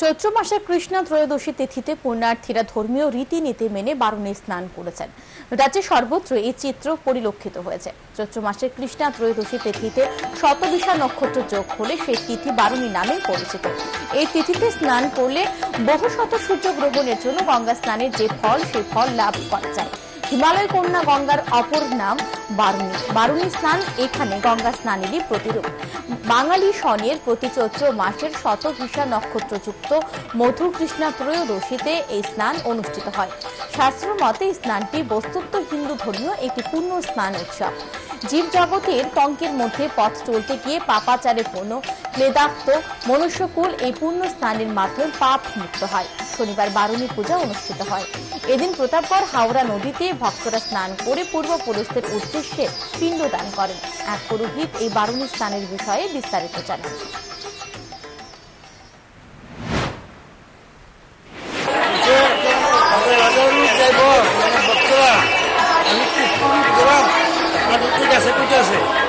চৈত্র মাসের কৃষ্ণ ত্রয়োদশী তিথিতে পুণ্যার্থীরা ধর্মীয় রীতিনীতি মেনে বারুণে স্নান করেছেন। রাজ্যে সর্বত্র এই চিত্র পরিলক্ষিত হয়েছে। চৈত্র মাসের কৃষ্ণা ত্রয়োদশী তিথিতে শতবিশা নক্ষত্র যোগ হলে সেই তিথি বারুণী নামে পরিচিত। এই তিথিতে স্নান করলে বহু শত সূর্য গ্রহণের জন্য গঙ্গা স্নানের যে ফল, সেই ফল লাভ করা যায়। হিমালয় কন্যা গঙ্গার অপর নাম বারুণী। বারুণী স্নান এখানে গঙ্গা স্নানেরই প্রতিরূপ। বাঙালি শনের প্রতি চৈত্র মাসের শত হিসা নক্ষত্রযুক্ত মধু কৃষ্ণা ত্রয়োদশীতে এই স্নান অনুষ্ঠিত হয়। শাস্ত্র মতে স্নানটি বস্তুত্ব হিন্দু ধর্মীয় একটি পূর্ণ স্নান উৎসব। জীব জগতের পঙ্কের মধ্যে পথ চলতে গিয়ে পাপাচারে পূর্ণ। ক্লেদাক্ত মনুষ্যকুল এই পূর্ণ স্থানের মাধ্যমে পাপ মুক্ত হয়। শনিবার বারুণী পূজা অনুষ্ঠিত হয়। এদিন প্রতাপগড় হাওড়া নদীতে ভক্তরা স্নান করে পূর্বপুরুষদের উদ্দেশ্যে পিণ্ডদান করেন। এক পুরোহিত এই বারুণী স্নানের বিষয়ে বিস্তারিত জানান। הזה.